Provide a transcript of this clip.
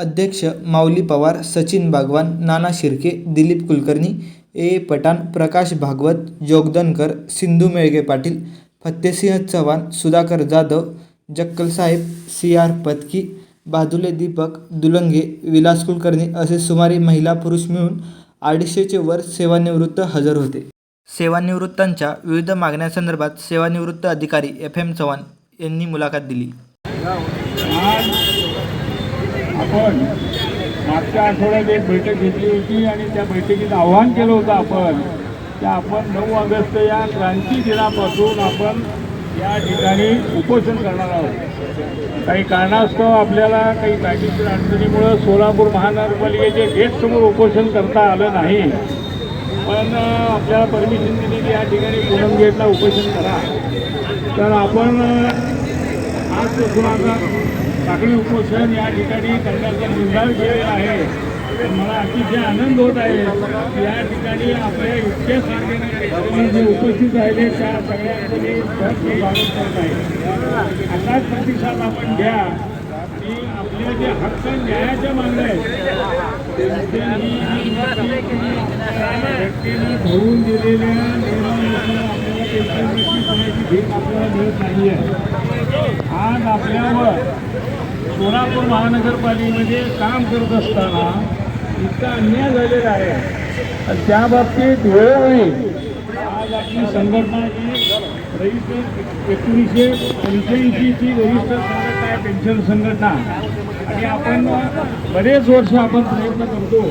अध्यक्ष Mauli Pawar Sachin Bagwan Nana Shirke Dilip Kulkarni A. Pathan Prakash Bhagwat Jogdankar Sindhu Melge Patil फत्तेसिंह Chavan Sudhakar Jadhav जक्कलसाहेब C. R. Patki Badule Deepak Dulange Vilas Kulkarni असे सुमारे महिला पुरुष मिळून अडीचशेचे वर सेवानिवृत्त हजर होते. सेवानिवृत्तांच्या विविध मागण्यासंदर्भात सेवानिवृत्त अधिकारी एफ. एम. चव्हाण यांनी मुलाखत दिली. आपण मागच्या आठवड्यात एक बैठक घेतली होती आणि त्या बैठकीत आव्हान केलं होतं आपण की आपण नऊ ऑगस्ट या क्रांती दिनापासून आपण या ठिकाणी उपोषण करणार आहोत. काही कारणास्तव आपल्याला काही कायदेशीर अडचणीमुळं सोलापूर महानगरपालिकेच्या गेटसमोर उपोषण करता आलं नाही. पण आपल्याला परमिशन दिली की या ठिकाणी पूनम गेटला उपोषण करा. तर आपण आज आजपासून आता साखळी उपोषण या ठिकाणी करण्याचा निर्धार केलेला आहे. मला अतिशय आनंद होत आहे या ठिकाणी आपल्या इतक्या सारे जे उपस्थित राहिले त्या सगळ्यांचं स्वागत करत आहे. असाच प्रतिसाद आपण घ्या आणि आपले जे हक्क न्यायाच्या मागण्या आहेत त्यांचे दिलेल्या निर्णयानुसार आपल्याला पेन्शन करण्याची आपल्याला मिळत नाही आहे आज आपल्यावर सोलापूर महानगरपालिकेमध्ये काम करत असताना इतका अन्याय झालेला आहे. त्या बाबतीत वेळोवेळी आज आपली संघटना जी रजिस्टर एकोणीसशे पंच्याऐंशीची रजिस्टर संघटना आहे पेन्शन संघटना. आणि आपण बरेच वर्ष आपण प्रयत्न करतो.